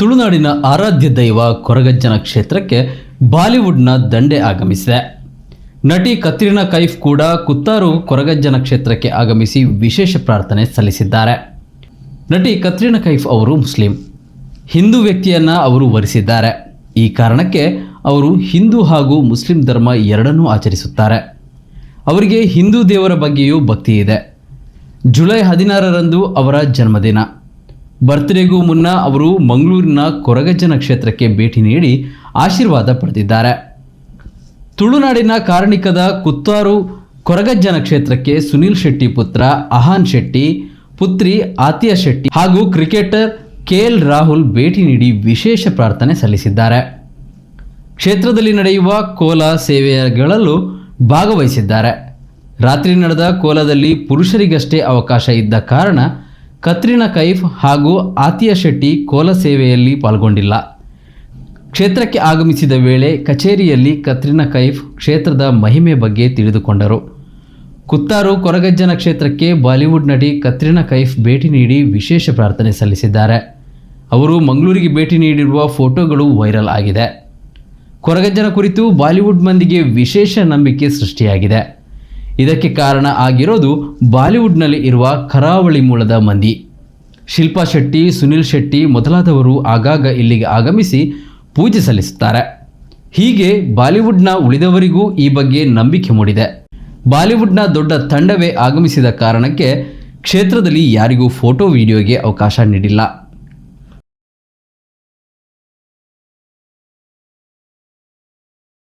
ತುಳುನಾಡಿನ ಆರಾಧ್ಯ ದೈವ ಕೊರಗಜ್ಜನ ಕ್ಷೇತ್ರಕ್ಕೆ ಬಾಲಿವುಡ್ನ ದಂಡೆ ಆಗಮಿಸಿದೆ. ನಟಿ ಕತ್ರಿನಾ ಕೈಫ್ ಕೂಡ ಕುತ್ತಾರು ಕೊರಗಜ್ಜನ ಕ್ಷೇತ್ರಕ್ಕೆ ಆಗಮಿಸಿ ವಿಶೇಷ ಪ್ರಾರ್ಥನೆ ಸಲ್ಲಿಸಿದ್ದಾರೆ. ನಟಿ ಕತ್ರಿನಾ ಕೈಫ್ ಅವರು ಮುಸ್ಲಿಂ. ಹಿಂದೂ ವ್ಯಕ್ತಿಯನ್ನು ಅವರು ವರಿಸಿದ್ದಾರೆ. ಈ ಕಾರಣಕ್ಕೆ ಅವರು ಹಿಂದೂ ಹಾಗೂ ಮುಸ್ಲಿಂ ಧರ್ಮ ಎರಡನ್ನೂ ಆಚರಿಸುತ್ತಾರೆ. ಅವರಿಗೆ ಹಿಂದೂ ದೇವರ ಬಗ್ಗೆಯೂ ಭಕ್ತಿ ಇದೆ. ಜುಲೈ ಹದಿನಾರರಂದು ಅವರ ಜನ್ಮದಿನ. ಬರ್ತ್ಡೇಗೂ ಮುನ್ನ ಅವರು ಮಂಗಳೂರಿನ ಕೊರಗಜ್ಜನ ಕ್ಷೇತ್ರಕ್ಕೆ ಭೇಟಿ ನೀಡಿ ಆಶೀರ್ವಾದ ಪಡೆದಿದ್ದಾರೆ. ತುಳುನಾಡಿನ ಕಾರ್ಣಿಕದ ಕುತ್ತಾರು ಕೊರಗಜ್ಜನ ಕ್ಷೇತ್ರಕ್ಕೆ ಸುನೀಲ್ ಶೆಟ್ಟಿ ಪುತ್ರ ಅಹಾನ್ ಶೆಟ್ಟಿ, ಪುತ್ರಿ ಆತಿಯಾ ಶೆಟ್ಟಿ ಹಾಗೂ ಕ್ರಿಕೆಟರ್ ಕೆಎಲ್ ರಾಹುಲ್ ಭೇಟಿ ನೀಡಿ ವಿಶೇಷ ಪ್ರಾರ್ಥನೆ ಸಲ್ಲಿಸಿದ್ದಾರೆ. ಕ್ಷೇತ್ರದಲ್ಲಿ ನಡೆಯುವ ಕೋಲ ಸೇವೆಗಳಲ್ಲೂ ಭಾಗವಹಿಸಿದ್ದಾರೆ. ರಾತ್ರಿ ನಡೆದ ಕೋಲದಲ್ಲಿ ಪುರುಷರಿಗಷ್ಟೇ ಅವಕಾಶ ಇದ್ದ ಕಾರಣ ಕತ್ರಿನಾ ಕೈಫ್ ಹಾಗೂ ಆತಿಯಾ ಶೆಟ್ಟಿ ಕೋಲ ಸೇವೆಯಲ್ಲಿ ಪಾಲ್ಗೊಂಡಿಲ್ಲ. ಕ್ಷೇತ್ರಕ್ಕೆ ಆಗಮಿಸಿದ ವೇಳೆ ಕಚೇರಿಯಲ್ಲಿ ಕತ್ರಿನಾ ಕೈಫ್ ಕ್ಷೇತ್ರದ ಮಹಿಮೆ ಬಗ್ಗೆ ತಿಳಿದುಕೊಂಡರು. ಕುತ್ತಾರು ಕೊರಗಜ್ಜನ ಕ್ಷೇತ್ರಕ್ಕೆ ಬಾಲಿವುಡ್ ನಟಿ ಕತ್ರಿನಾ ಕೈಫ್ ಭೇಟಿ ನೀಡಿ ವಿಶೇಷ ಪ್ರಾರ್ಥನೆ ಸಲ್ಲಿಸಿದ್ದಾರೆ. ಅವರು ಮಂಗಳೂರಿಗೆ ಭೇಟಿ ನೀಡಿರುವ ಫೋಟೋಗಳು ವೈರಲ್ ಆಗಿದೆ. ಕೊರಗಜ್ಜನ ಕುರಿತು ಬಾಲಿವುಡ್ ಮಂದಿಗೆ ವಿಶೇಷ ನಂಬಿಕೆ ಸೃಷ್ಟಿಯಾಗಿದೆ. ಇದಕ್ಕೆ ಕಾರಣ ಆಗಿರೋದು ಬಾಲಿವುಡ್ನಲ್ಲಿ ಇರುವ ಕರಾವಳಿ ಮೂಲದ ಮಂದಿ. ಶಿಲ್ಪಾ ಶೆಟ್ಟಿ, ಸುನಿಲ್ ಶೆಟ್ಟಿ ಮೊದಲಾದವರು ಆಗಾಗ ಇಲ್ಲಿಗೆ ಆಗಮಿಸಿ ಪೂಜೆ ಸಲ್ಲಿಸುತ್ತಾರೆ. ಹೀಗೆ ಬಾಲಿವುಡ್ನ ಉಳಿದವರಿಗೂ ಈ ಬಗ್ಗೆ ನಂಬಿಕೆ ಮೂಡಿದೆ. ಬಾಲಿವುಡ್ನ ದೊಡ್ಡ ತಂಡವೇ ಆಗಮಿಸಿದ ಕಾರಣಕ್ಕೆ ಕ್ಷೇತ್ರದಲ್ಲಿ ಯಾರಿಗೂ ಫೋಟೋ, ವಿಡಿಯೋಗೆ ಅವಕಾಶ ನೀಡಿಲ್ಲ.